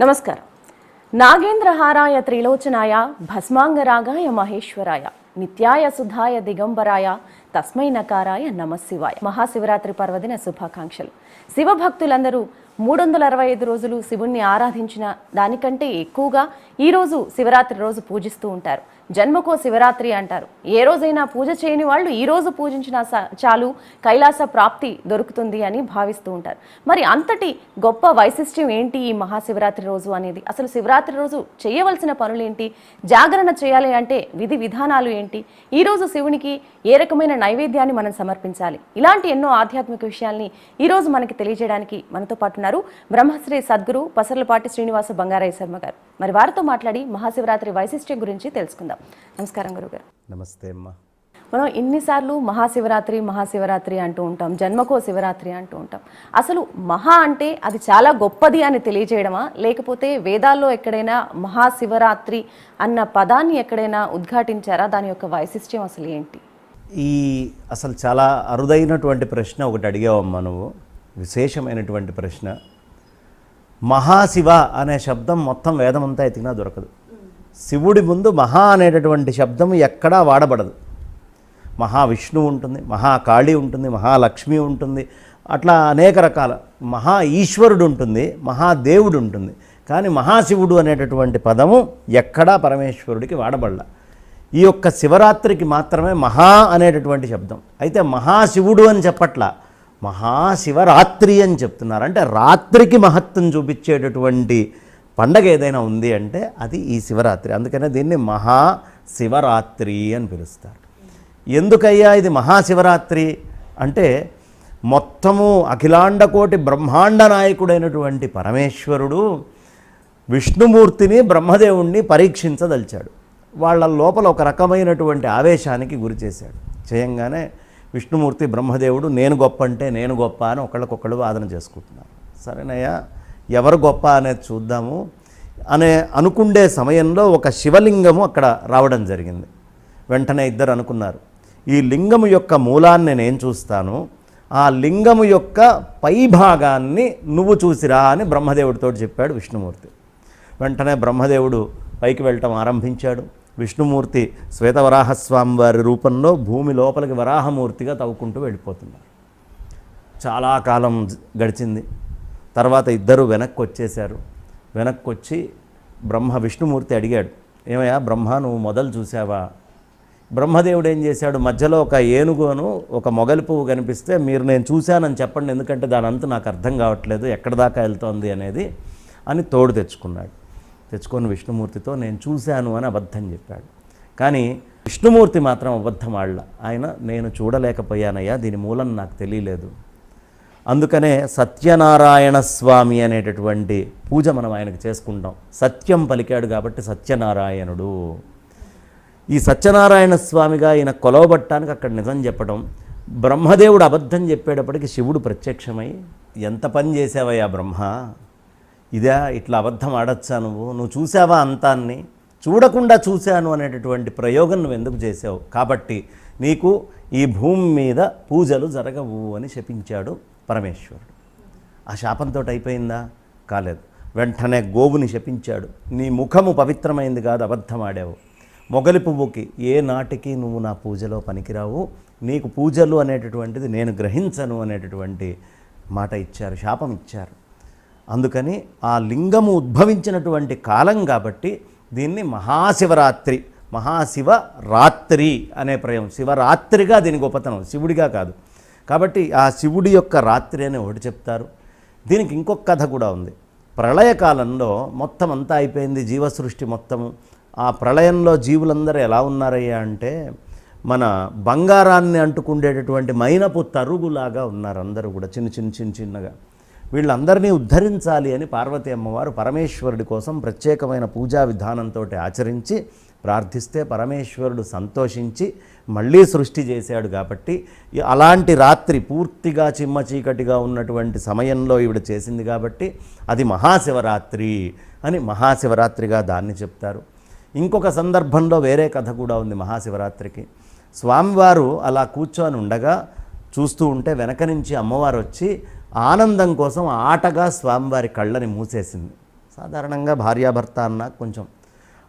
నమస్కారం. నాగేంద్రహారాయ త్రిలోచనాయ భస్మాంగరాగాయ మహేశ్వరాయ నిత్యాయ సుధాయ దిగంబరాయ తస్మై నకారాయ నమశివాయ. మహాశివరాత్రి పర్వదిన శుభాకాంక్షలు. శివభక్తులందరూ మూడు వందల అరవై ఐదు రోజులు శివుణ్ణి ఆరాధించిన దానికంటే ఎక్కువగా ఈ రోజు శివరాత్రి రోజు పూజిస్తూ ఉంటారు. జన్మకో శివరాత్రి అంటారు. ఏ రోజైనా పూజ చేయని వాళ్ళు ఈ రోజు పూజించిన చాలు కైలాస ప్రాప్తి దొరుకుతుంది అని భావిస్తూ ఉంటారు. మరి అంతటి గొప్ప వైశిష్ట్యం ఏంటి ఈ మహాశివరాత్రి రోజు అనేది? అసలు శివరాత్రి రోజు చేయవలసిన పనులు ఏంటి జాగరణ చేయాలి అంటే విధి విధానాలు ఏంటి? ఈ రోజు శివునికి ఏ రకమైన నైవేద్యాన్ని మనం సమర్పించాలి? ఇలాంటి ఎన్నో ఆధ్యాత్మిక విషయాల్ని ఈ రోజు మనకి తెలియజేయడానికి మనతో పాటున్నారు బ్రహ్మశ్రీ సద్గురు పసర్లపాటి శ్రీనివాస బంగారాయ శర్మ గారు. మరి వారితో మాట్లాడి మహాశివరాత్రి వైశిష్ట్యం గురించి తెలుసుకుందాం. నమస్కారం గురుగారు. నమస్తే అమ్మ. మనం ఇన్నిసార్లు మహాశివరాత్రి మహాశివరాత్రి అంటూ ఉంటాం జన్మకో శివరాత్రి అంటూ ఉంటాం. అసలు మహా అంటే అది చాలా గొప్పది అని తెలియజేయడమా లేకపోతే వేదాల్లో ఎక్కడైనా మహాశివరాత్రి అన్న పదాన్ని ఎక్కడైనా ఉద్ఘాటించారా? దాని యొక్క వైశిష్ట్యం అసలు ఏంటి? ఈ అసలు చాలా అరుదైనటువంటి ప్రశ్న ఒకటి అడిగావమ్మా నువ్వు. విశేషమైనటువంటి ప్రశ్న. మహాశివ అనే శబ్దం మొత్తం వేదమంతా ఎతికినా దొరకదు. శివుడి ముందు మహా అనేటటువంటి శబ్దం ఎక్కడా వాడబడదు. మహావిష్ణువు ఉంటుంది మహాకాళి ఉంటుంది మహాలక్ష్మి ఉంటుంది అట్లా అనేక రకాల మహా ఈశ్వరుడు ఉంటుంది మహాదేవుడు ఉంటుంది. కానీ మహాశివుడు అనేటటువంటి పదము ఎక్కడా పరమేశ్వరుడికి వాడబడల. ఈ యొక్క శివరాత్రికి మాత్రమే మహా అనేటటువంటి శబ్దం. అయితే మహాశివుడు అని చెప్పట్ల మహాశివరాత్రి అని చెప్తున్నారు. అంటే రాత్రికి మహత్వం చూపించేటటువంటి పండగ ఏదైనా ఉంది అంటే అది ఈ శివరాత్రి. అందుకనే దీన్ని మహాశివరాత్రి అని పిలుస్తారు. ఎందుకయ్యా ఇది మహాశివరాత్రి అంటే మొత్తము అఖిలాండకోటి బ్రహ్మాండ నాయకుడైనటువంటి పరమేశ్వరుడు విష్ణుమూర్తిని బ్రహ్మదేవుణ్ణి పరీక్షించదలిచాడు. వాళ్ళ లోపల ఒక రకమైనటువంటి ఆవేశానికి గురి చేశాడు. చేయంగానే విష్ణుమూర్తి బ్రహ్మదేవుడు నేను గొప్ప అంటే నేను గొప్ప అని ఒకళ్ళకొకళ్ళు వాదన చేసుకుంటున్నారు. సరేనయ్యా? ఎవరు గొప్ప అనేది చూద్దాము అనే అనుకుండే సమయంలో ఒక శివలింగము అక్కడ రావడం జరిగింది. వెంటనే ఇద్దరు అనుకున్నారు ఈ లింగము యొక్క మూలాన్ని నేను చూస్తాను? ఆ లింగము యొక్క పై భాగాన్ని నువ్వు చూసిరా అని బ్రహ్మదేవుడితో చెప్పాడు విష్ణుమూర్తి. వెంటనే బ్రహ్మదేవుడు పైకి వెళ్ళటం ఆరంభించాడు. విష్ణుమూర్తి శ్వేతవరాహస్వామి వారి రూపంలో భూమి లోపలికి వరాహమూర్తిగా తవ్వుకుంటూ వెళ్ళిపోతున్నారు. చాలా కాలం గడిచింది. తర్వాత ఇద్దరు వెనక్కి వచ్చేశారు వెనక్కి వచ్చి బ్రహ్మ విష్ణుమూర్తి అడిగాడు ఏమయ్యా బ్రహ్మ నువ్వు మొదలు చూసావా బ్రహ్మదేవుడు ఏం చేశాడు? మధ్యలో ఒక ఏనుగును ఒక మొగలి పువ్వు కనిపిస్తే మీరు నేను చూశానని చెప్పండి ఎందుకంటే దాని అంతు నాకు అర్థం కావట్లేదు ఎక్కడి దాకా వెళ్తోంది అనేది అని తోడు తెచ్చుకున్నాడు. తెచ్చుకొని విష్ణుమూర్తితో నేను చూశాను అని అబద్ధం చెప్పాడు. కానీ విష్ణుమూర్తి మాత్రం అబద్ధం ఆళ్ళ ఆయన నేను చూడలేకపోయానయ్యా దీని మూలం నాకు తెలియలేదు. అందుకనే సత్యనారాయణ స్వామి అనేటటువంటి పూజ మనం ఆయనకు చేసుకుంటాం. సత్యం పలికాడు కాబట్టి సత్యనారాయణుడు. ఈ సత్యనారాయణ స్వామిగా ఈయన కొలవబట్టానికి అక్కడ నిజం చెప్పడం బ్రహ్మదేవుడు అబద్ధం చెప్పేటప్పటికి శివుడు ప్రత్యక్షమై ఎంత పని చేసావయ్యా బ్రహ్మ? ఇదా ఇట్లా అబద్ధం ఆడచ్చా నువ్వు? నువ్వు చూసావా అంతాన్ని? చూడకుండా చూశాను అనేటటువంటి ప్రయోగం నువ్వు ఎందుకు చేసావు కాబట్టి నీకు ఈ భూమి మీద పూజలు జరగవు అని శపించాడు పరమేశ్వరుడు. ఆ శాపంతో అయిపోయిందా? కాలేదు. వెంటనే గోవుని శపించాడు. నీ ముఖము పవిత్రమైంది కాదు అబద్ధం ఆడావు మొగలి పువ్వుకి ఏ నాటికి నువ్వు నా పూజలో పనికిరావు? నీకు పూజలు అనేటటువంటిది నేను గ్రహించను అనేటటువంటి మాట ఇచ్చారు శాపం ఇచ్చారు. అందుకని ఆ లింగము ఉద్భవించినటువంటి కాలం కాబట్టి దీన్ని మహాశివరాత్రి మహాశివ రాత్రి అనే ప్రయోగం. శివరాత్రిగా దీని గొప్పతనం శివుడిగా కాదు. కాబట్టి ఆ శివుడి యొక్క రాత్రి అని ఒకటి చెప్తారు. దీనికి ఇంకొక కథ కూడా ఉంది. ప్రళయకాలంలో మొత్తం అంతా అయిపోయింది జీవసృష్టి మొత్తము. ఆ ప్రళయంలో జీవులందరూ ఎలా ఉన్నారయ్యా అంటే మన బంగారాన్ని అంటుకుండేటటువంటి మైనపు తరుగులాగా ఉన్నారు అందరూ కూడా చిన్న చిన్న చిన్న చిన్నగా. వీళ్ళందరినీ ఉద్ధరించాలి అని పార్వతీ అమ్మవారు పరమేశ్వరుడి కోసం ప్రత్యేకమైన పూజా విధానంతో ఆచరించి ప్రార్థిస్తే పరమేశ్వరుడు సంతోషించి మళ్ళీ సృష్టి చేశాడు కాబట్టి అలాంటి రాత్రి పూర్తిగా చిమ్మ చీకటిగా ఉన్నటువంటి సమయంలో ఈవిడ చేసింది కాబట్టి అది మహాశివరాత్రి అని మహాశివరాత్రిగా దాన్ని చెప్తారు. ఇంకొక సందర్భంలో వేరే కథ కూడా ఉంది మహాశివరాత్రికి. స్వామివారు అలా కూర్చొని ఉండగా చూస్తూ ఉంటే వెనక నుంచి అమ్మవారు వచ్చి ఆనందం కోసం ఆటగా స్వామివారి కళ్ళని మూసేసింది. సాధారణంగా భార్యాభర్త అన్న కొంచెం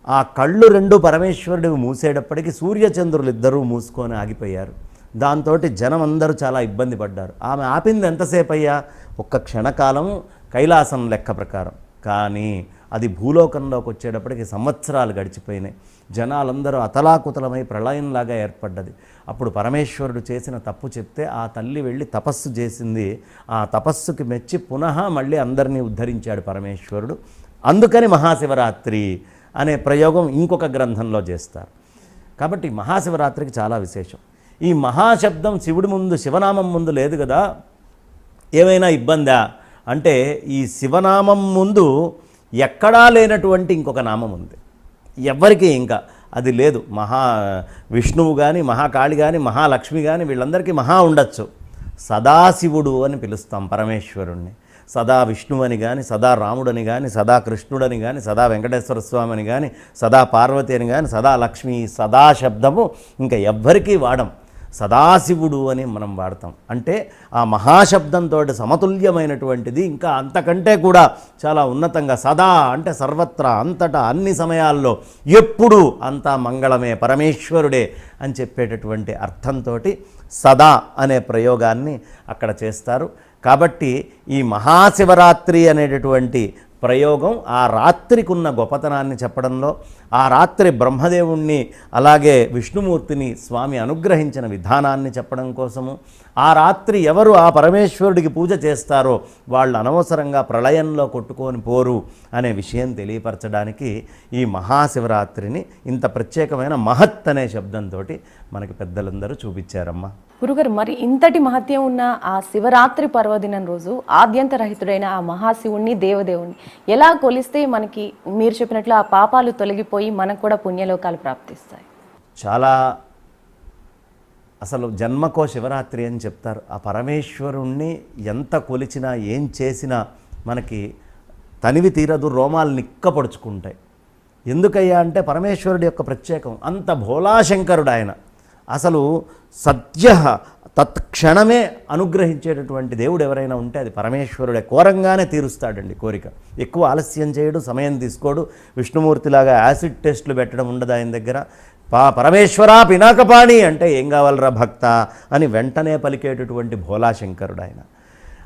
ఆ కళ్ళు రెండు పరమేశ్వరుడు మూసేటప్పటికి సూర్యచంద్రులు ఇద్దరూ మూసుకొని ఆగిపోయారు. దాంతో జనం అందరూ చాలా ఇబ్బంది పడ్డారు. ఆమె ఆపింది ఎంతసేపు అయ్యా ఒక్క క్షణకాలం కైలాసం లెక్క ప్రకారం. కానీ అది భూలోకంలోకి వచ్చేటప్పటికి సంవత్సరాలు గడిచిపోయినాయి. జనాలందరూ అతలాకుతలమై ప్రళయంలాగా ఏర్పడ్డది. అప్పుడు పరమేశ్వరుడు చేసిన తప్పు చెప్తే ఆ తల్లి వెళ్ళి తపస్సు చేసింది. ఆ తపస్సుకి మెచ్చి పునః మళ్ళీ అందరినీ ఉద్ధరించాడు పరమేశ్వరుడు. అందుకని మహాశివరాత్రి అనే ప్రయోగం ఇంకొక గ్రంథంలో చేస్తారు. కాబట్టి మహాశివరాత్రికి చాలా విశేషం. ఈ మహాశబ్దం శివుడి ముందు శివనామం ముందు లేదు కదా? ఏమైనా ఇబ్బందా? అంటే ఈ శివనామం ముందు ఎక్కడా లేనటువంటి ఇంకొక నామం ఉంది. ఎవ్వరికీ ఇంకా అది లేదు. మహా విష్ణువు కానీ మహాకాళి కానీ మహాలక్ష్మి కానీ వీళ్ళందరికీ మహా ఉండొచ్చు. సదాశివుడు అని పిలుస్తాం పరమేశ్వరుణ్ణి. సదా విష్ణువని కానీ సదా రాముడని కానీ సదా కృష్ణుడని కానీ సదా వెంకటేశ్వర స్వామి అని కానీ సదా పార్వతి అని కానీ సదా లక్ష్మి సదా శబ్దము ఇంకా ఎవ్వరికీ వాడం. సదాశివుడు అని మనం వాడతాం. అంటే ఆ మహాశబ్దంతో సమతుల్యమైనటువంటిది ఇంకా అంతకంటే కూడా చాలా ఉన్నతంగా సదా అంటే సర్వత్రా అంతటా అన్ని సమయాల్లో ఎప్పుడు అంతా మంగళమే పరమేశ్వరుడే అని చెప్పేటటువంటి అర్థంతో సదా అనే ప్రయోగాన్ని అక్కడ చేస్తారు. కాబట్టి ఈ మహాశివరాత్రి అనేటటువంటి ప్రయోగం ఆ రాత్రికి ఉన్న గొప్పతనాన్ని చెప్పడంలో ఆ రాత్రి బ్రహ్మదేవుణ్ణి అలాగే విష్ణుమూర్తిని స్వామి అనుగ్రహించిన విధానాన్ని చెప్పడం కోసము ఆ రాత్రి ఎవరు ఆ పరమేశ్వరుడికి పూజ చేస్తారో వాళ్ళు అనవసరంగా ప్రళయంలో కొట్టుకొని పోరు అనే విషయం తెలియపరచడానికి ఈ మహాశివరాత్రిని ఇంత ప్రత్యేకమైన మహత్ అనే శబ్దంతో మనకి పెద్దలందరూ చూపించారమ్మా. గురుగారు మరి ఇంతటి మహత్యం ఉన్న ఆ శివరాత్రి పర్వదినం రోజు ఆద్యంత రహితుడైన ఆ మహాశివుణ్ణి దేవదేవుణ్ణి ఎలా కొలిస్తే మనకి మీరు చెప్పినట్లు ఆ పాపాలు తొలగిపోయి మనకు కూడా పుణ్యలోకాలు ప్రాప్తిస్తాయి? చాలా అసలు జన్మకో శివరాత్రి అని చెప్తారు. ఆ పరమేశ్వరుణ్ణి ఎంత కొలిచినా ఏం చేసినా మనకి తనివి తీరదు రోమాలు నిక్కపడుచుకుంటాయి. ఎందుకయ్యా అంటే పరమేశ్వరుడి యొక్క ప్రత్యేకం అంత భోలాశంకరుడు ఆయన. అసలు సద్య తత్క్షణమే అనుగ్రహించేటటువంటి దేవుడు ఎవరైనా ఉంటే అది పరమేశ్వరుడే. కోరంగానే తీరుస్తాడండి కోరిక. ఎక్కువ ఆలస్యం చేయడు సమయం తీసుకోడు. విష్ణుమూర్తిలాగా యాసిడ్ టెస్ట్లు పెట్టడం ఉండదు ఆయన దగ్గర. పా పరమేశ్వరా పినాకపాణి అంటే ఏం కావాలరా భక్త అని వెంటనే పలికేటటువంటి భోలాశంకరుడు ఆయన.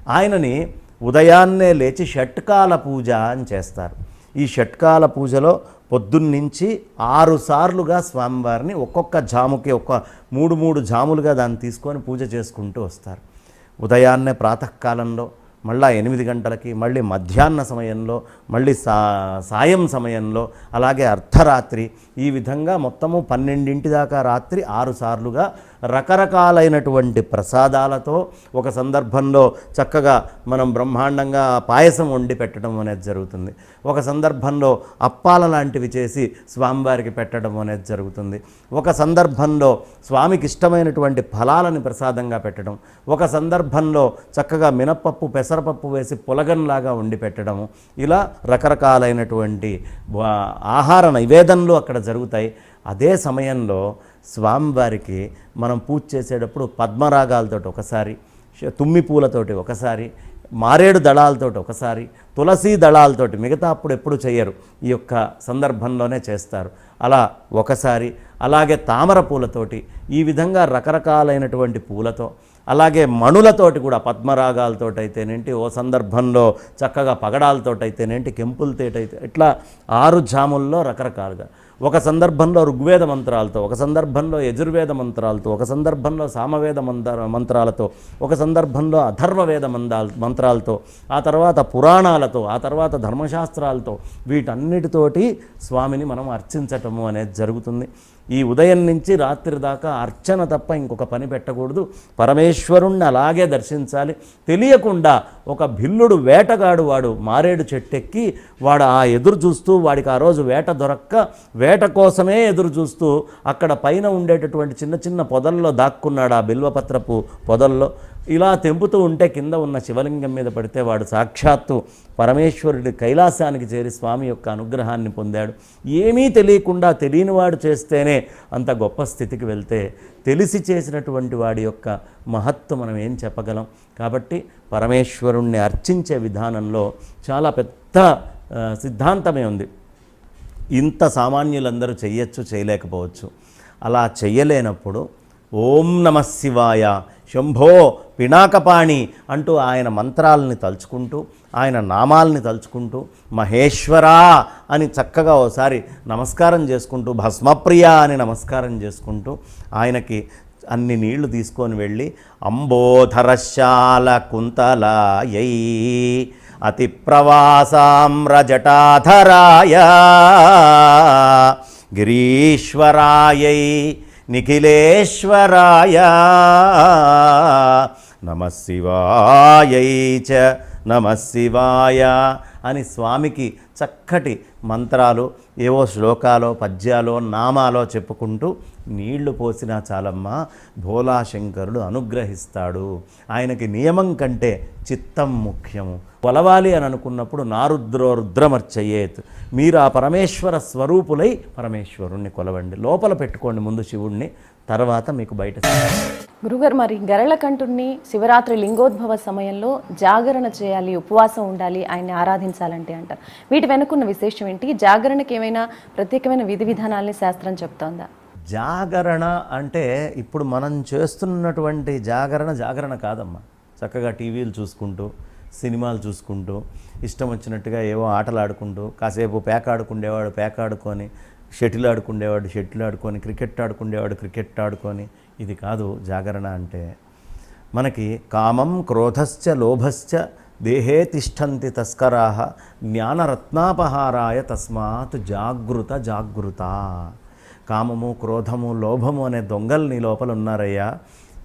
ఆయనని ఉదయాన్నే లేచి షట్కాల పూజ అని చేస్తారు. ఈ షట్కాల పూజలో పొద్దున్నుంచి ఆరు సార్లుగా స్వామివారిని ఒక్కొక్క జాముకి ఒక్క మూడు మూడు జాములుగా దాన్ని తీసుకొని పూజ చేసుకుంటూ వస్తారు. ఉదయాన్నే ప్రాతకాలంలో మళ్ళా ఎనిమిది గంటలకి మళ్ళీ మధ్యాహ్న సమయంలో మళ్ళీ సా సాయం సమయంలో అలాగే అర్ధరాత్రి ఈ విధంగా మొత్తము పన్నెండింటి దాకా రాత్రి ఆరు సార్లుగా రకరకాలైనటువంటి ప్రసాదాలతో ఒక సందర్భంలో చక్కగా మనం బ్రహ్మాండంగా పాయసం వండి పెట్టడం అనేది జరుగుతుంది. ఒక సందర్భంలో అప్పాల లాంటివి చేసి స్వామివారికి పెట్టడం అనేది జరుగుతుంది. ఒక సందర్భంలో స్వామికి ఇష్టమైనటువంటి ఫలాలని ప్రసాదంగా పెట్టడం. ఒక సందర్భంలో చక్కగా మినప్పప్పు పెసరపప్పు వేసి పులగన్లాగా వండి పెట్టడము. ఇలా రకరకాలైనటువంటి ఆహార నైవేదనలు అక్కడ జరుగుతాయి. అదే సమయంలో స్వామివారికి మనం పూజ చేసేటప్పుడు పద్మరాగాలతోటి ఒకసారి తుమ్మి పూలతోటి ఒకసారి మారేడు దళాలతోటి ఒకసారి తులసి దళాలతోటి మిగతా అప్పుడు ఎప్పుడు చేయరు ఈ యొక్క సందర్భంలోనే చేస్తారు. అలా ఒకసారి అలాగే తామర పూలతోటి ఈ విధంగా రకరకాలైనటువంటి పూలతో అలాగే మణులతోటి కూడా పద్మరాగాలతోటి అయితేనేంటి ఓ సందర్భంలో చక్కగా పగడాలతోటి అయితేనేంటి కెంపులతోటి ఇట్లా ఆరు జాముల్లో రకరకాలుగా. ఒక సందర్భంలో ఋగ్వేద మంత్రాలతో ఒక సందర్భంలో యజుర్వేద మంత్రాలతో ఒక సందర్భంలో సామవేద మంత్ర మంత్రాలతో ఒక సందర్భంలో అధర్వవేద మందాల మంత్రాలతో ఆ తర్వాత పురాణాలతో ఆ తర్వాత ధర్మశాస్త్రాలతో వీటన్నిటితోటి స్వామిని మనం అర్చించటము అనేది జరుగుతుంది. ఈ ఉదయం నుంచి రాత్రి దాకా అర్చన తప్ప ఇంకొక పని పెట్టకూడదు. పరమేశ్వరుణ్ణి అలాగే దర్శించాలి. తెలియకుండా ఒక భిల్లుడు వేటగాడు వాడు మారేడు చెట్టెక్కి వాడు ఆ ఎదురు చూస్తూ వాడికి ఆ రోజు వేట దొరక్క వేట కోసమే ఎదురు చూస్తూ అక్కడ పైన ఉండేటటువంటి చిన్న చిన్న పొదల్లో దాక్కున్నాడు ఆ బిల్వపత్రపు పొదల్లో. ఇలా తెంపుతూ ఉంటే కింద ఉన్న శివలింగం మీద పడితే వాడు సాక్షాత్తు పరమేశ్వరుడి కైలాసానికి చేరి స్వామి యొక్క అనుగ్రహాన్ని పొందాడు. ఏమీ తెలియకుండా తెలియనివాడు చేస్తేనే అంత గొప్ప స్థితికి వెళ్తే తెలిసి చేసినటువంటి వాడి యొక్క మహత్తు మనం ఏం చెప్పగలం? కాబట్టి పరమేశ్వరుణ్ణి అర్చించే విధానంలో చాలా పెద్ద సిద్ధాంతమే ఉంది. ఇంత సామాన్యులందరూ చేయొచ్చు చేయలేకపోవచ్చు. అలా చేయలేనప్పుడు ఓం నమ శివాయ. శంభో పినాకపాణి అంటూ ఆయన మంత్రాలని తలుచుకుంటూ ఆయన నామాల్ని తలుచుకుంటూ మహేశ్వరా అని చక్కగా ఓసారి నమస్కారం చేసుకుంటూ భస్మప్రియ అని నమస్కారం చేసుకుంటూ ఆయనకి అన్ని నీళ్ళు తీసుకొని వెళ్ళి అంబోధరశాల కుంతలాయై అతి ప్రవాసామ్రజటాధరాయ గిరీశ్వరాయై నిఖిలేశ్వరాయ. నమ శివాయై చ నమ శివాయ అని స్వామికి చక్కటి మంత్రాలు ఏవో శ్లోకాలో పద్యాలో నామాలో చెప్పుకుంటూ నీళ్ళు పోసినా చాలమ్మా భోలాశంకరుడు అనుగ్రహిస్తాడు. ఆయనకి నియమం కంటే చిత్తం ముఖ్యము. కొలవాలి అని అనుకున్నప్పుడు నారుద్రో రుద్రమర్చయేత్ మీరు ఆ పరమేశ్వర స్వరూపులై పరమేశ్వరుణ్ణి కొలవండి. లోపల పెట్టుకోండి ముందు శివుణ్ణి తర్వాత మీకు బయట గురుగారు మరి గరళకంఠుణ్ణి శివరాత్రి లింగోద్భవ సమయంలో జాగరణ చేయాలి ఉపవాసం ఉండాలి ఆయన్ని ఆరాధించాలంటే అంటారు వీటి వెనుకున్న విశేషం ఏంటి? జాగరణకి ఏమైనా ప్రత్యేకమైన విధి విధానాల్ని శాస్త్రం చెప్తోందా? జాగరణ అంటే ఇప్పుడు మనం చేస్తున్నటువంటి జాగరణ జాగరణ కాదమ్మా. చక్కగా టీవీలు చూసుకుంటూ సినిమాలు చూసుకుంటూ ఇష్టం వచ్చినట్టుగా ఏవో ఆటలు ఆడుకుంటూ కాసేపు పేక ఆడుకుండేవాడు పేక ఆడుకొని షటిల్ ఆడుకుండేవాడు షటిల్ ఆడుకొని క్రికెట్ ఆడుకుండేవాడు క్రికెట్ ఆడుకొని ఇది కాదు జాగరణ అంటే. మనకి కామం క్రోధశ్చ లోభశ్చ దేహే తిష్టంతి తస్కరా జ్ఞానరత్నాపహారాయ తస్మాత్ జాగృత జాగృత. కామము క్రోధము లోభము అనే దొంగలు నీ లోపల ఉన్నారయ్యా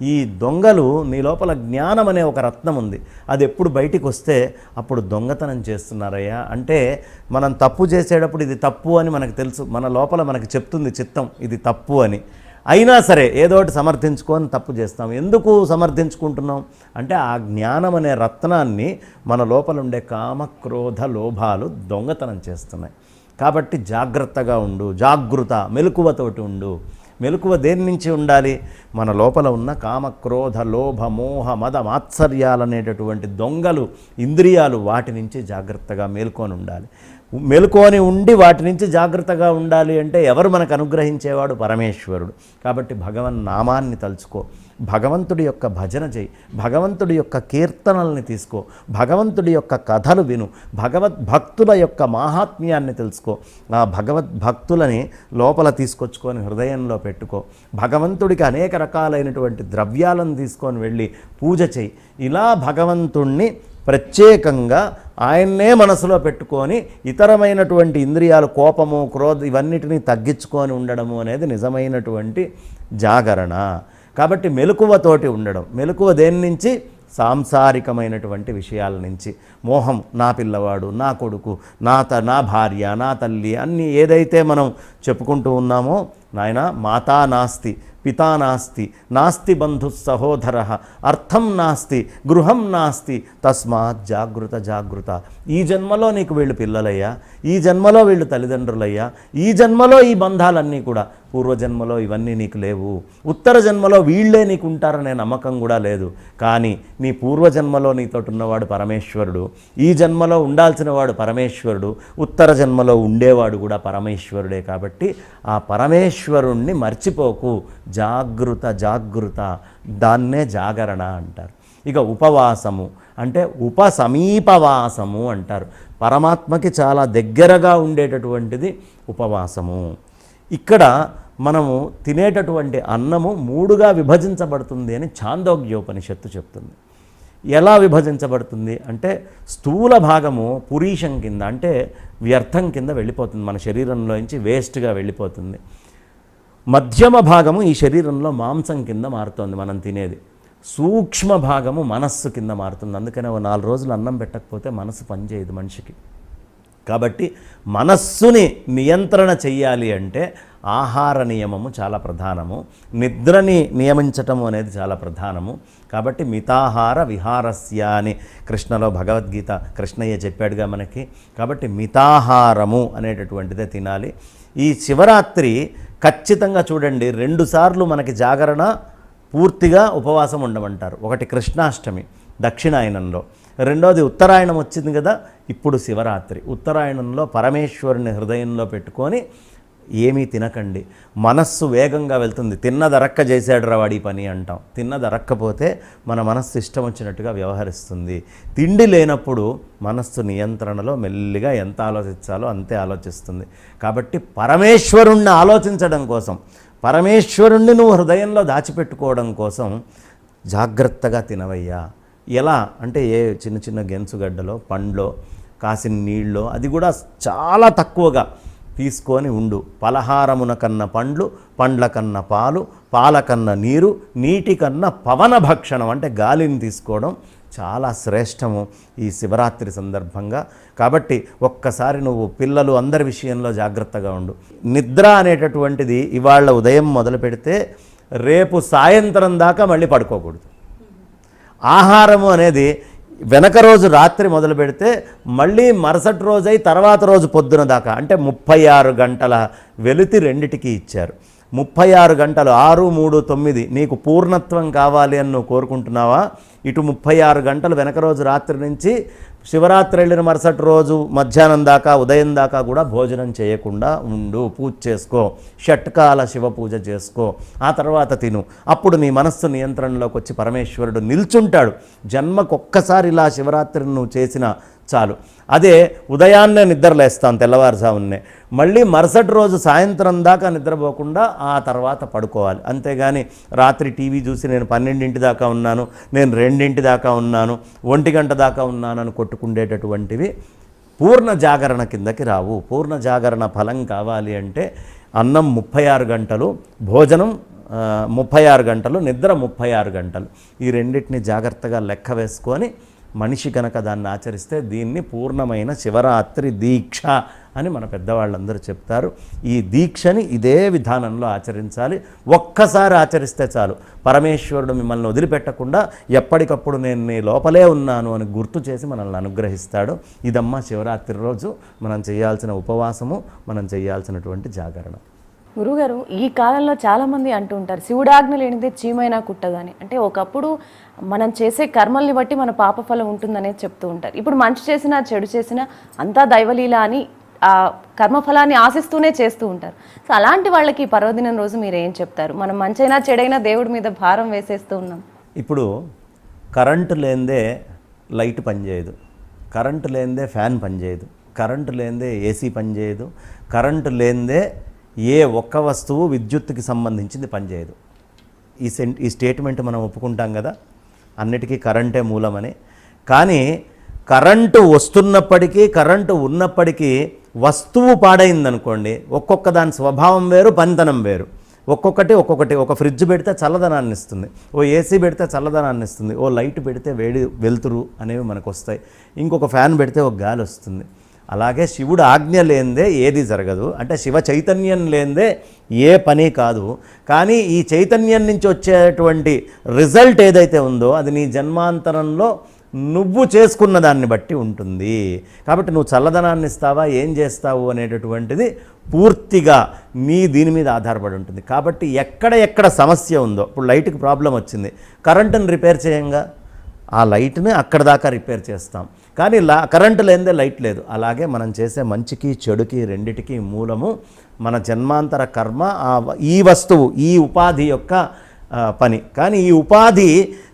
ఈ దొంగలు నీ లోపల జ్ఞానం అనే ఒక రత్నం ఉంది. అది ఎప్పుడు బయటికి వస్తే అప్పుడు దొంగతనం చేస్తున్నారయ్యా. అంటే మనం తప్పు చేసేటప్పుడు ఇది తప్పు అని మనకు తెలుసు. మన లోపల మనకు చెప్తుంది చిత్తం ఇది తప్పు అని. అయినా సరే ఏదో ఒకటి సమర్థించుకొని తప్పు చేస్తాం. ఎందుకు సమర్థించుకుంటున్నాం? అంటే ఆ జ్ఞానం అనే రత్నాన్ని మన లోపల ఉండే కామ క్రోధ లోభాలు దొంగతనం చేస్తున్నాయి. కాబట్టి జాగ్రత్తగా ఉండు జాగృత మెలకువతోటి ఉండు. మెలకువ దేని నుంచి ఉండాలి? మన లోపల ఉన్న కామ క్రోధ లోభ మోహ మద మాత్సర్యాలనేటటువంటి దొంగలు ఇంద్రియాలు వాటి నుంచి జాగ్రత్తగా మేల్కొని ఉండాలి. మెలుకొని ఉండి వాటి నుంచి జాగ్రత్తగా ఉండాలి అంటే ఎవరు మనకు అనుగ్రహించేవాడు? పరమేశ్వరుడు. కాబట్టి భగవన్ నామాన్ని తలుచుకో. భగవంతుడి యొక్క భజన చేయి భగవంతుడి యొక్క కీర్తనల్ని తీసుకో భగవంతుడి యొక్క కథలు విను భగవద్ భక్తుల యొక్క మాహాత్మ్యాన్ని తెలుసుకో ఆ భగవద్ భక్తులని లోపల తీసుకొచ్చుకొని హృదయంలో పెట్టుకో భగవంతుడికి అనేక రకాలైనటువంటి ద్రవ్యాలను తీసుకొని వెళ్ళి పూజ చేయి ఇలా భగవంతుణ్ణి ప్రత్యేకంగా ఆయన్నే మనసులో పెట్టుకొని ఇతరమైనటువంటి ఇంద్రియాలు కోపము క్రోధ ఇవన్నిటినీ తగ్గించుకొని ఉండడము అనేది నిజమైనటువంటి జాగరణ. కాబట్టి మెలకువతోటి ఉండడం. మెలకువ దేని నుంచి? సాంసారికమైనటువంటి విషయాల నుంచి. మోహం నా పిల్లవాడు నా కొడుకు నా త నా భార్య నా తల్లి అన్నీ ఏదైతే మనం చెప్పుకుంటూ ఉన్నామో నాయన మాతా నాస్తి పితా నాస్తి నాస్తి బంధు సహోదర అర్థం నాస్తి గృహం నాస్తి తస్మాత్ జాగృత జాగృత. ఈ జన్మలో నీకు వీళ్ళు పిల్లలయ్యా ఈ జన్మలో వీళ్ళు తల్లిదండ్రులయ్యా ఈ జన్మలో ఈ బంధాలన్నీ కూడా పూర్వజన్మలో ఇవన్నీ నీకు లేవు. ఉత్తర జన్మలో వీళ్ళే నీకు ఉంటారనే నమ్మకం కూడా లేదు. కానీ నీ పూర్వజన్మలో నీతోటి ఉన్నవాడు పరమేశ్వరుడు ఈ జన్మలో ఉండాల్సిన వాడు పరమేశ్వరుడు ఉత్తర జన్మలో ఉండేవాడు కూడా పరమేశ్వరుడే కాబట్టి ఆ పరమేశ్వరుణ్ణి మర్చిపోకు. జాగృత జాగృత దాన్నే జాగరణ అంటారు. ఇక ఉపవాసము అంటే ఉపసమీపవాసము అంటారు. పరమాత్మకి చాలా దగ్గరగా ఉండేటటువంటిది ఉపవాసము. ఇక్కడ మనము తినేటటువంటి అన్నము మూడుగా విభజించబడుతుంది అని ఛాందోగ్యోపనిషత్తు చెప్తుంది. ఎలా విభజించబడుతుంది అంటే స్థూల భాగము పురీషం కింద అంటే వ్యర్థం కింద వెళ్ళిపోతుంది. మన శరీరంలోంచి వేస్ట్గా వెళ్ళిపోతుంది. మధ్యమ భాగము ఈ శరీరంలో మాంసం కింద మారుతోంది మనం తినేది. సూక్ష్మ భాగము మనస్సు కింద మారుతుంది. అందుకనే ఓ నాలుగు రోజులు అన్నం పెట్టకపోతే మనసు పనిచేయదు మనిషికి. కాబట్టి మనస్సుని నియంత్రణ చెయ్యాలి అంటే ఆహార నియమము చాలా ప్రధానము. నిద్రని నియమించటము అనేది చాలా ప్రధానము. కాబట్టి మితాహార విహారస్య అని కృష్ణలో భగవద్గీత కృష్ణయ్య చెప్పాడుగా మనకి. కాబట్టి మితాహారము అనేటటువంటిదే తినాలి. ఈ శివరాత్రి ఖచ్చితంగా చూడండి రెండుసార్లు మనకి జాగరణ పూర్తిగా ఉపవాసం ఉండమంటారు. ఒకటి కృష్ణాష్టమి దక్షిణాయనంలో. రెండోది ఉత్తరాయణం వచ్చింది కదా ఇప్పుడు శివరాత్రి. ఉత్తరాయణంలో పరమేశ్వరుని హృదయంలో పెట్టుకొని ఏమీ తినకండి. మనస్సు వేగంగా వెళ్తుంది. తిన్నదరక్క చేశాడురా వాడి పని అంటాం. తిన్నదరక్కపోతే మన మనస్సు ఇష్టం వచ్చినట్టుగా వ్యవహరిస్తుంది. తిండి లేనప్పుడు మనస్సు నియంత్రణలో మెల్లిగా ఎంత ఆలోచించాలో అంతే ఆలోచిస్తుంది. కాబట్టి పరమేశ్వరుణ్ణి ఆలోచించడం కోసం పరమేశ్వరుణ్ణి నువ్వు హృదయంలో దాచిపెట్టుకోవడం కోసం జాగ్రత్తగా తినవయ్యా. ఎలా? అంటే ఏ చిన్న చిన్న గెంచుగడ్డలో పండ్లో కాసిన నీళ్ళలో అది కూడా చాలా తక్కువగా తీసుకొని ఉండు. పలహారమున కన్న పండ్లు పండ్ల కన్న పాలు పాల కన్న నీరు నీటి కన్న పవన భక్షణం అంటే గాలిని తీసుకోవడం చాలా శ్రేష్టము ఈ శివరాత్రి సందర్భంగా. కాబట్టి ఒక్కసారి నువ్వు పిల్లలు అందరి విషయంలో జాగ్రత్తగా ఉండు. నిద్ర అనేటటువంటిది ఇవాళ ఉదయం మొదలు పెడితే రేపు సాయంత్రం దాకా మళ్ళీ పడుకోకూడదు. ఆహారము అనేది వెనక రోజు రాత్రి మొదలు పెడితే మళ్ళీ మరుసటి రోజై తర్వాత రోజు పొద్దున దాకా అంటే ముప్పై ఆరు గంటల వెలుతి రెండిటికి ఇచ్చారు. ముప్పై ఆరు గంటలు ఆరు మూడు తొమ్మిది నీకు పూర్ణత్వం కావాలి అని నువ్వు కోరుకుంటున్నావా? ఇటు ముప్పై ఆరు గంటలు వెనక రోజు రాత్రి నుంచి శివరాత్రి వెళ్ళిన మరుసటి రోజు మధ్యాహ్నం దాకా ఉదయం దాకా కూడా భోజనం చేయకుండా ఉండు పూజ చేసుకో షట్కాల శివ పూజ చేసుకో ఆ తర్వాత తిను. అప్పుడు నీ మనస్సు నియంత్రణలోకి వచ్చి పరమేశ్వరుడు నిల్చుంటాడు. జన్మకు ఒక్కసారి ఇలా శివరాత్రిని నువ్వు చేసిన చాలు. అదే ఉదయాన్నే నిద్రలేస్తాం తెల్లవారుజామునే. మళ్ళీ మరుసటి రోజు సాయంత్రం దాకా నిద్రపోకుండా ఆ తర్వాత పడుకోవాలి. అంతేగాని రాత్రి టీవీ చూసి నేను పన్నెండింటి దాకా ఉన్నాను నేను రెండింటి దాకా ఉన్నాను ఒంటి గంట దాకా ఉన్నాను కొట్టుకుండేటటువంటివి పూర్ణ జాగరణ కిందకి రావు. పూర్ణ జాగరణ ఫలం కావాలి అంటే అన్నం ముప్పై ఆరు గంటలు భోజనం ముప్పై ఆరు గంటలు నిద్ర ముప్పై ఆరు గంటలు. ఈ రెండింటిని జాగ్రత్తగా లెక్క వేసుకొని మనిషి కనుక దాన్ని ఆచరిస్తే దీన్ని పూర్ణమైన శివరాత్రి దీక్ష అని మన పెద్దవాళ్ళందరూ చెప్తారు. ఈ దీక్షని ఇదే విధానంలో ఆచరించాలి. ఒక్కసారి ఆచరిస్తే చాలు. పరమేశ్వరుడు మిమ్మల్ని వదిలిపెట్టకుండా ఎప్పటికప్పుడు నేను నీ లోపలే ఉన్నాను అని గుర్తు చేసి మనల్ని అనుగ్రహిస్తాడు. ఇదమ్మా శివరాత్రి రోజు. మనం చేయాల్సిన ఉపవాసము మనం చేయాల్సినటువంటి జాగరణ. గురుగారు ఈ కాలంలో చాలామంది అంటూ ఉంటారు శివుడాజ్ఞ లేనిదే చీమైనా కుట్టదని అంటే ఒకప్పుడు మనం చేసే కర్మల్ని బట్టి మన పాపఫలం ఉంటుందనేది చెప్తూ ఉంటారు. ఇప్పుడు మంచి చేసినా చెడు చేసినా అంతా దైవలీల అని ఆ కర్మఫలాన్ని ఆశిస్తూనే చేస్తూ ఉంటారు. సో అలాంటి వాళ్ళకి పర్వదినం రోజు మీరు ఏం చెప్తారు? మనం మంచైనా చెడైనా దేవుడి మీద భారం వేసేస్తూ ఉన్నాం. ఇప్పుడు కరెంటు లేనిదే లైట్ పనిచేయదు. కరెంటు లేనిదే ఫ్యాన్ పనిచేయదు. కరెంటు లేనిదే ఏసీ పనిచేయదు. కరెంటు లేనిదే ఏ ఒక్క వస్తువు విద్యుత్తుకి సంబంధించింది పనిచేయదు. ఈ సెంట్ ఈ స్టేట్మెంట్ మనం ఒప్పుకుంటాం కదా అన్నిటికీ కరెంటే మూలమని. కానీ కరెంటు వస్తున్నప్పటికీ కరెంటు ఉన్నప్పటికీ వస్తువు పాడైందనుకోండి ఒక్కొక్క దాని స్వభావం వేరు పనితనం వేరు. ఒక్కొక్కటి ఒక్కొక్కటి ఒక ఫ్రిడ్జ్ పెడితే చల్లదనాన్ని ఇస్తుంది ఓ ఏసీ పెడితే చల్లదనాన్ని ఇస్తుంది ఓ లైట్ పెడితే వేడి వెలుతురు అనేవి మనకు వస్తాయి ఇంకొక ఫ్యాన్ పెడితే ఒక గాలి వస్తుంది. అలాగే శివుడు ఆజ్ఞ లేనిదే ఏది జరగదు. అంటే శివ చైతన్యం లేనిదే ఏ పని కాదు. కానీ ఈ చైతన్యం నుంచి వచ్చేటువంటి రిజల్ట్ ఏదైతే ఉందో అది నీ జన్మాంతరంలో నువ్వు చేసుకున్న దాన్ని బట్టి ఉంటుంది. కాబట్టి నువ్వు చల్లదనాన్ని ఇస్తావా? ఏం చేస్తావు? అనేటటువంటిది పూర్తిగా నీ దీని మీద ఆధారపడి ఉంటుంది. కాబట్టి ఎక్కడ ఎక్కడ సమస్య ఉందో ఇప్పుడు లైట్కి ప్రాబ్లం వచ్చింది. కరెంటుని రిపేర్ చేయంగా. ఆ లైట్ని అక్కడ దాకా రిపేర్ చేస్తాం. కానీ లా కరెంటు లేనిదే లైట్ లేదు. అలాగే మనం చేసే మంచికి చెడుకి రెండిటికి మూలము మన జన్మాంతర కర్మ ఈ వస్తువు ఈ ఉపాధి యొక్క పని. కానీ ఈ ఉపాధి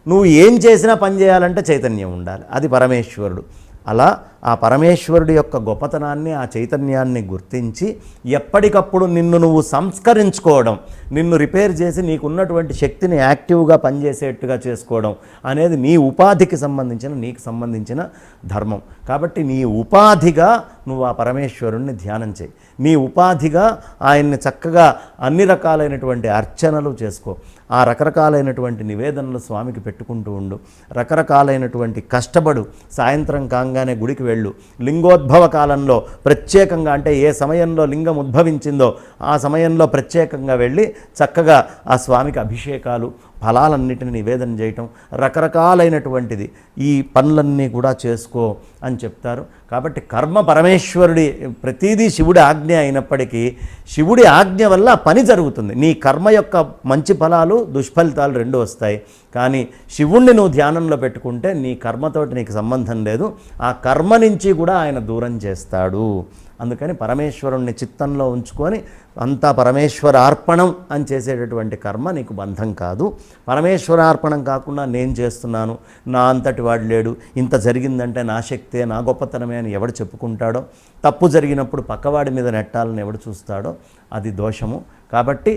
నువ్వు ఏం చేసినా పని చేయాలంటే చైతన్యం ఉండాలి. అది పరమేశ్వరుడు. అలా ఆ పరమేశ్వరుడి యొక్క గొప్పతనాన్ని ఆ చైతన్యాన్ని గుర్తించి ఎప్పటికప్పుడు నిన్ను నువ్వు సంస్కరించుకోవడం నిన్ను రిపేర్ చేసి నీకున్నటువంటి శక్తిని యాక్టివ్గా పనిచేసేట్టుగా చేసుకోవడం అనేది నీ ఉపాధికి సంబంధించిన నీకు సంబంధించిన ధర్మం. కాబట్టి నీ ఉపాధిగా నువ్వు ఆ పరమేశ్వరుణ్ణి ధ్యానం చేయి. నీ ఉపాధిగా ఆయన్ని చక్కగా అన్ని రకాలైనటువంటి అర్చనలు చేసుకో. ఆ రకరకాలైనటువంటి నివేదనలు స్వామికి పెట్టుకుంటూ ఉండు. రకరకాలైనటువంటి కష్టపడు సాయంత్రం కాగానే గుడికి వెళ్ళు. లింగోద్భవ కాలంలో ప్రత్యేకంగా అంటే ఏ సమయంలో లింగం ఉద్భవించిందో ఆ సమయంలో ప్రత్యేకంగా వెళ్ళి చక్కగా ఆ స్వామికి అభిషేకాలు ఫలాలన్నిటిని నివేదన చేయటం రకరకాలైనటువంటిది. ఈ పనులన్నీ కూడా చేసుకో అని చెప్తారు. కాబట్టి కర్మ పరమేశ్వరుడి ప్రతిదీ శివుడి ఆజ్ఞ అయినప్పటికీ శివుడి ఆజ్ఞ వల్ల పని జరుగుతుంది. నీ కర్మ యొక్క మంచి ఫలాలు దుష్ఫలితాలు రెండు వస్తాయి. కానీ శివుణ్ణి నువ్వు ధ్యానంలో పెట్టుకుంటే నీ కర్మతోటి నీకు సంబంధం లేదు. ఆ కర్మ నుంచి కూడా ఆయన దూరం చేస్తాడు. అందుకని పరమేశ్వరుణ్ణి చిత్తంలో ఉంచుకొని అంతా పరమేశ్వర అర్పణం అని చేసేటటువంటి కర్మ నీకు బంధం కాదు. పరమేశ్వర అర్పణం కాకుండా నేను చేస్తున్నాను నా అంతటి వాడు లేడు ఇంత జరిగిందంటే నా శక్తే నా గొప్పతనమే అని ఎవడు చెప్పుకుంటాడో తప్పు జరిగినప్పుడు పక్కవాడి మీద నెట్టాలని ఎవడు చూస్తాడో అది దోషము. కాబట్టి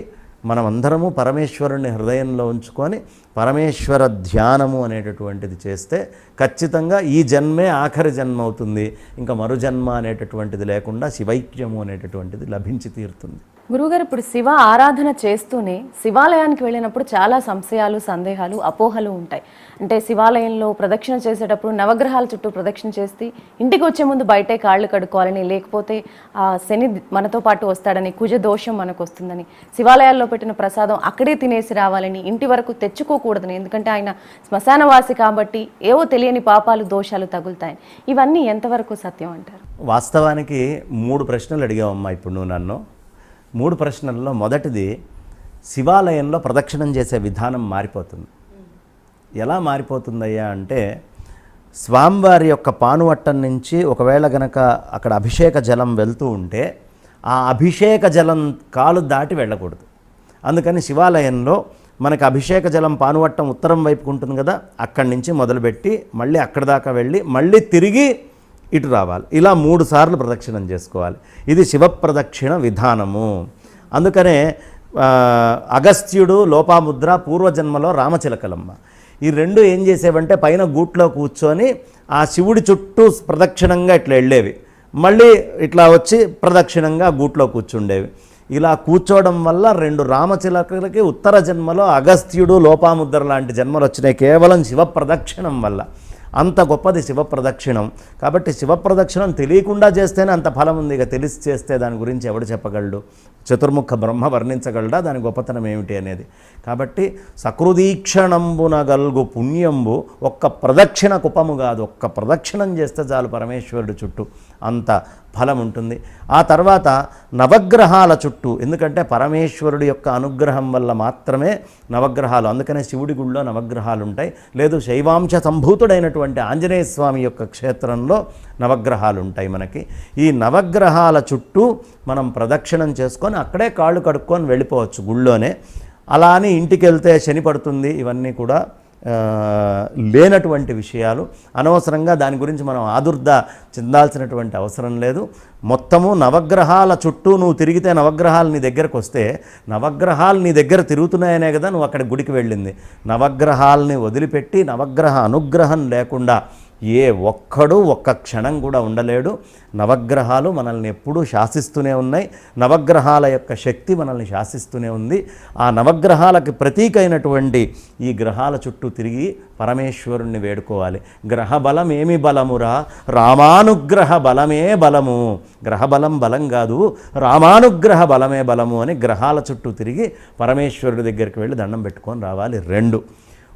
మనమందరము పరమేశ్వరుణ్ణి పరమేశ్వరుని హృదయంలో ఉంచుకొని పరమేశ్వర ధ్యానము అనేటటువంటిది చేస్తే ఖచ్చితంగా ఈ జన్మే ఆఖరి జన్మ అవుతుంది. ఇంకా మరు జన్మ అనేటటువంటిది లేకుండా శివైక్యము అనేటటువంటిది లభించి తీరుతుంది. గురువుగారు ఇప్పుడు శివ ఆరాధన చేస్తూనే శివాలయానికి వెళ్ళినప్పుడు చాలా సంశయాలు సందేహాలు అపోహలు ఉంటాయి. అంటే శివాలయంలో ప్రదక్షిణ చేసేటప్పుడు నవగ్రహాల చుట్టూ ప్రదక్షిణ చేస్తే ఇంటికి వచ్చే ముందు బయటే కాళ్ళు కడుక్కోవాలని లేకపోతే ఆ శని మనతో పాటు వస్తాడని కుజ దోషం మనకు వస్తుందని శివాలయాల్లో పెట్టిన ప్రసాదం అక్కడే తినేసి రావాలని ఇంటి వరకు తెచ్చుకోకూడదని ఎందుకంటే ఆయన శ్మశానవాసి కాబట్టి ఏవో తెలియని పాపాలు దోషాలు తగులుతాయి ఇవన్నీ ఎంతవరకు సత్యం అంటారు? వాస్తవానికి మూడు ప్రశ్నలు అడిగావమ్మా ఇప్పుడు నువ్వు నన్ను. మూడు ప్రశ్నల్లో మొదటిది శివాలయంలో ప్రదక్షిణం చేసే విధానం మారిపోతుంది. ఎలా మారిపోతుందయ్యా అంటే స్వామివారి యొక్క పానువట్టం నుంచి ఒకవేళ గనక అక్కడ అభిషేక జలం వెళ్తూ ఉంటే ఆ అభిషేక జలం కాలు దాటి వెళ్ళకూడదు. అందుకని శివాలయంలో మనకి అభిషేక జలం పానువట్టం ఉత్తరం వైపుకు ఉంటుంది కదా అక్కడి నుంచి మొదలుపెట్టి మళ్ళీ అక్కడ దాకా వెళ్ళి మళ్ళీ తిరిగి ఇటు రావాలి. ఇలా మూడు సార్లు ప్రదక్షిణం చేసుకోవాలి. ఇది శివ ప్రదక్షిణ విధానము. అందుకనే అగస్త్యుడు లోపాముద్ర పూర్వజన్మలో రామచిలకలమ్మ. ఈ రెండు ఏం చేసేవంటే పైన గూట్లో కూర్చొని ఆ శివుడి చుట్టూ ప్రదక్షిణంగా ఇట్లా వెళ్ళేవి. మళ్ళీ ఇట్లా వచ్చి ప్రదక్షిణంగా గూట్లో కూర్చుండేవి. ఇలా కూర్చోవడం వల్ల రెండు రామచిలకలకి ఉత్తర జన్మలో అగస్త్యుడు లోపాముద్ర లాంటి జన్మలు వచ్చినాయి. కేవలం శివ ప్రదక్షిణం వల్ల. అంత గొప్పది శివప్రదక్షిణం. కాబట్టి శివ ప్రదక్షిణం తెలియకుండా చేస్తేనే అంత ఫలం ఉంది. ఇక తెలిసి చేస్తే దాని గురించి ఎవడు చెప్పగలడు? చతుర్ముఖ బ్రహ్మ వర్ణించగలడా? దాని గొప్పతనం ఏమిటి అనేది. కాబట్టి సకృదీక్షణంబున గల్గు పుణ్యంబు ఒక్క ప్రదక్షిణ కుపము కాదు ఒక్క ప్రదక్షిణం చేస్తే చాలు పరమేశ్వరుడు చుట్టూ అంత ఫలం ఉంటుంది ఆ తర్వాత నవగ్రహాల చుట్టూ ఎందుకంటే పరమేశ్వరుడి యొక్క అనుగ్రహం వల్ల మాత్రమే నవగ్రహాలు అందుకనే శివుడి గుళ్ళో నవగ్రహాలు ఉంటాయి లేదు శైవాంశ సంభూతుడైనటువంటి ఆంజనేయ స్వామి యొక్క క్షేత్రంలో నవగ్రహాలు ఉంటాయి మనకి. ఈ నవగ్రహాల చుట్టూ మనం ప్రదక్షిణం చేసుకొని అక్కడే కాళ్ళు కడుక్కొని వెళ్ళిపోవచ్చు గుళ్ళోనే. అలా అని ఇంటికి వెళ్తే శని పడుతుంది ఇవన్నీ కూడా లేనటువంటి విషయాలు. అనవసరంగా దాని గురించి మనం ఆదుర్ద చెందాల్సినటువంటి అవసరం లేదు. మొత్తము నవగ్రహాల చుట్టూ నువ్వు తిరిగితే నవగ్రహాలు నీ దగ్గరకు వస్తే నవగ్రహాలు నీ దగ్గర తిరుగుతున్నాయనే కదా నువ్వు అక్కడ గుడికి వెళ్ళింది. నవగ్రహాలని వదిలిపెట్టి నవగ్రహ అనుగ్రహం లేకుండా ఏ ఒక్కడు ఒక్క క్షణం కూడా ఉండలేడు. నవగ్రహాలు మనల్ని ఎప్పుడూ శాసిస్తూనే ఉన్నాయి. నవగ్రహాల యొక్క శక్తి మనల్ని శాసిస్తూనే ఉంది. ఆ నవగ్రహాలకు ప్రతీక అయినటువంటి ఈ గ్రహాల చుట్టూ తిరిగి పరమేశ్వరుణ్ణి వేడుకోవాలి. గ్రహ బలం ఏమి బలమురా? రామానుగ్రహ బలమే బలము. గ్రహ బలం బలం కాదు. రామానుగ్రహ బలమే బలము అని గ్రహాల చుట్టూ తిరిగి పరమేశ్వరుడి దగ్గరికి వెళ్ళి దండం పెట్టుకొని రావాలి. రెండు.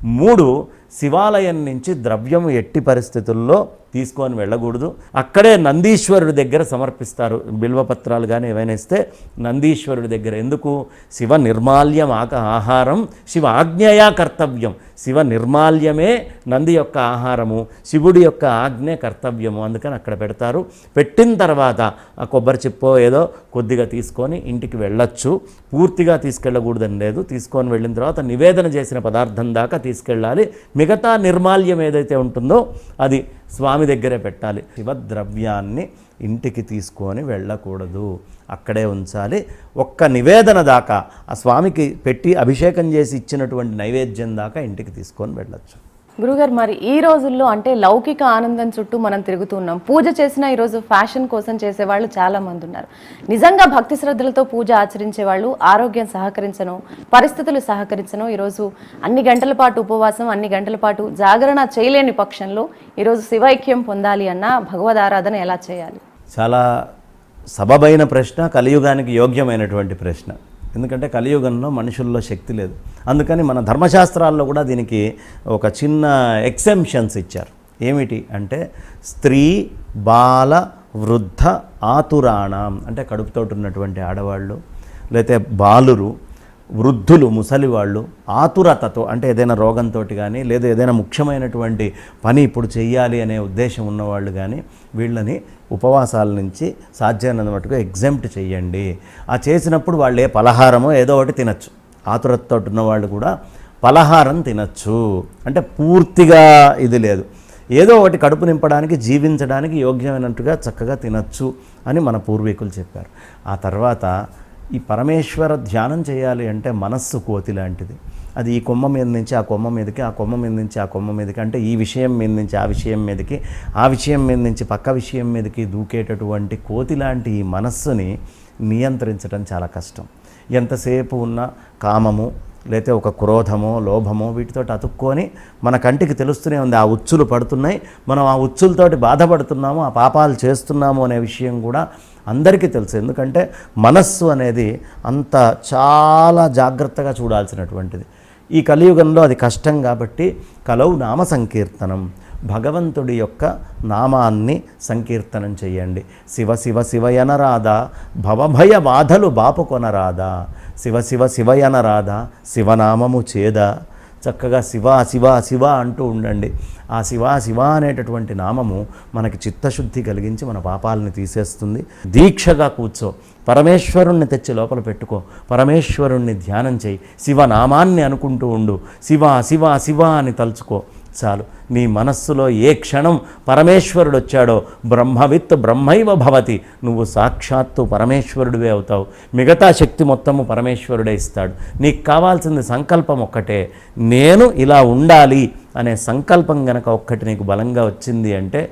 మూడు శివాలయం నుంచి ద్రవ్యం ఎట్టి పరిస్థితుల్లో తీసుకొని వెళ్ళకూడదు. అక్కడే నందీశ్వరుడి దగ్గర సమర్పిస్తారు. బిల్వపత్రాలు కానీ ఏవైనా ఇస్తే నందీశ్వరుడి దగ్గర. ఎందుకు? శివ నిర్మాల్యం ఆక ఆహారం. శివ ఆజ్ఞయా కర్తవ్యం. శివ నిర్మాల్యమే నంది యొక్క ఆహారము. శివుడి యొక్క ఆజ్ఞే కర్తవ్యము. అందుకని అక్కడ పెడతారు. పెట్టిన తర్వాత ఆ కొబ్బరి చిప్పో ఏదో కొద్దిగా తీసుకొని ఇంటికి వెళ్ళొచ్చు. పూర్తిగా తీసుకెళ్ళకూడదని లేదు. తీసుకొని వెళ్ళిన తర్వాత నివేదన చేసిన పదార్థం దాకా తీసుకెళ్ళాలి. మిగతా నిర్మాల్యం ఏదైతే ఉంటుందో అది స్వామి దగ్గరే పెట్టాలి. శివద్రవ్యాన్ని ఇంటికి తీసుకొని వెళ్ళకూడదు. అక్కడే ఉంచాలి. ఒక్క నివేదన దాకా ఆ స్వామికి పెట్టి అభిషేకం చేసి ఇచ్చినటువంటి నైవేద్యం దాకా ఇంటికి తీసుకొని వెళ్ళొచ్చు. గురుగారు మరి ఈ రోజుల్లో అంటే లౌకిక ఆనందం చుట్టూ మనం తిరుగుతున్నాం పూజ చేసిన ఈరోజు ఫ్యాషన్ కోసం చేసేవాళ్ళు చాలా మంది ఉన్నారు. నిజంగా భక్తి శ్రద్ధలతో పూజ ఆచరించే వాళ్ళు ఆరోగ్యం సహకరించను పరిస్థితులు సహకరించను. ఈరోజు అన్ని గంటల పాటు ఉపవాసం అన్ని గంటల పాటు జాగరణ చేయలేని పక్షంలో ఈరోజు శివైక్యం పొందాలి అన్న భగవద్ ఆరాధన ఎలా చేయాలి? చాలా సబబైన ప్రశ్న కలియుగానికి యోగ్యమైనటువంటి ప్రశ్న. ఎందుకంటే కలియుగంలో మనుషుల్లో శక్తి లేదు. అందుకని మన ధర్మశాస్త్రాల్లో కూడా దీనికి ఒక చిన్న ఎక్సెంప్షన్స్ ఇచ్చారు. ఏమిటి అంటే స్త్రీ బాల వృద్ధ ఆతురాణం అంటే కడుపుతోటి ఉన్నటువంటి ఆడవాళ్ళు లేతే బాలురు వృద్ధులు ముసలి వాళ్ళు ఆతురతతో అంటే ఏదైనా రోగంతో కానీ లేదా ఏదైనా ముఖ్యమైనటువంటి పని ఇప్పుడు చెయ్యాలి అనే ఉద్దేశం ఉన్నవాళ్ళు కానీ వీళ్ళని ఉపవాసాల నుంచి సాధ్యమైనంత మటుకు ఎగ్జెంప్ట్ చేయండి. ఆ చేసినప్పుడు వాళ్ళు ఏ పలహారమో ఏదో ఒకటి తినచ్చు. ఆతురతతో ఉన్న వాళ్ళు కూడా పలహారం తినచ్చు. అంటే పూర్తిగా ఇది లేదు. ఏదో ఒకటి కడుపు నింపడానికి జీవించడానికి యోగ్యమైనట్టుగా చక్కగా తినచ్చు అని మన పూర్వీకులు చెప్పారు. ఆ తర్వాత ఈ పరమేశ్వర ధ్యానం చేయాలి అంటే మనస్సు కోతి లాంటిది. అది ఈ కొమ్మ మీద నుంచి ఆ కొమ్మ మీదకి ఆ కొమ్మ మీద నుంచి ఆ కొమ్మ మీదకి అంటే ఈ విషయం మీద నుంచి ఆ విషయం మీదకి ఆ విషయం మీద నుంచి పక్క విషయం మీదకి దూకేటటువంటి కోతి లాంటి ఈ మనస్సుని నియంత్రించడం చాలా కష్టం. ఎంతసేపు ఉన్న కామము లేతే ఒక క్రోధమో లోభమో వీటితో అతుక్కొని మన కంటికి తెలుస్తూనే ఉంది ఆ ఉచ్చులు పడుతున్నాయి. మనం ఆ ఉచ్చులతోటి బాధపడుతున్నాము ఆ పాపాలు చేస్తున్నాము అనే విషయం కూడా అందరికీ తెలుసు. ఎందుకంటే మనస్సు అనేది అంత చాలా జాగ్రత్తగా చూడాల్సినటువంటిది. ఈ కలియుగంలో అది కష్టం కాబట్టి కలవు నామ సంకీర్తనం. భగవంతుడి యొక్క నామాన్ని సంకీర్తనం చేయండి. శివ శివ శివయనరాధా భవభయ బాధలు బాపుకొనరాధా శివ శివ శివయనరాధా శివనామము చేదా. చక్కగా శివ శివ శివ అంటూ ఉండండి. ఆ శివ శివ అనేటటువంటి నామము మనకి చిత్తశుద్ధి కలిగించి మన పాపాలని తీసేస్తుంది. దీక్షగా కూర్చో. పరమేశ్వరుణ్ణి తెచ్చి లోపల పెట్టుకో. పరమేశ్వరుణ్ణి ధ్యానం చేయి. శివనామాన్ని అనుకుంటూ ఉండు. శివ శివ శివ అని తలుచుకో. చాలు. నీ మనస్సులో ఏ క్షణం పరమేశ్వరుడు వచ్చాడో బ్రహ్మవిత్ బ్రహ్మైవ భవతి. నువ్వు సాక్షాత్తు పరమేశ్వరుడివే అవుతావు. మిగతా శక్తి మొత్తము పరమేశ్వరుడే ఇస్తాడు. నీకు కావాల్సింది సంకల్పం ఒక్కటే. నేను ఇలా ఉండాలి అనే సంకల్పం గనక ఒక్కటి నీకు బలంగా వచ్చింది అంటే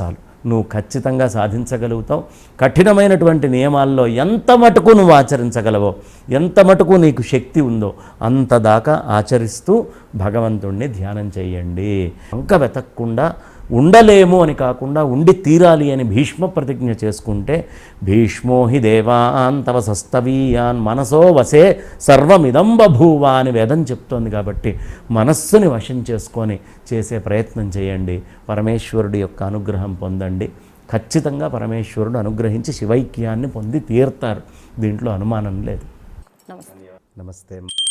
చాలు. నువ్వు ఖచ్చితంగా సాధించగలుగుతావు. కఠినమైనటువంటి నియమాల్లో ఎంత మటుకు నువ్వు ఆచరించగలవో ఎంత మటుకు నీకు శక్తి ఉందో అంత దాకా ఆచరిస్తూ భగవంతుణ్ణి ధ్యానం చేయండి. ఇంకా వెతకకుండా ఉండలేము అని కాకుండా ఉండి తీరాలి అని భీష్మ ప్రతిజ్ఞ చేసుకుంటే భీష్మో హి దేవాన్ తవ సస్తవీయాన్ మనసో వసే సర్వమిదం బభూవా అని వేదం చెప్తోంది కాబట్టి మనస్సుని వశం చేసుకొని చేసే ప్రయత్నం చేయండి. పరమేశ్వరుడి యొక్క అనుగ్రహం పొందండి. ఖచ్చితంగా పరమేశ్వరుడు అనుగ్రహించి శివైక్యాన్ని పొంది తీరుతారు. దీంట్లో అనుమానం లేదు. నమస్తే. నమస్తే.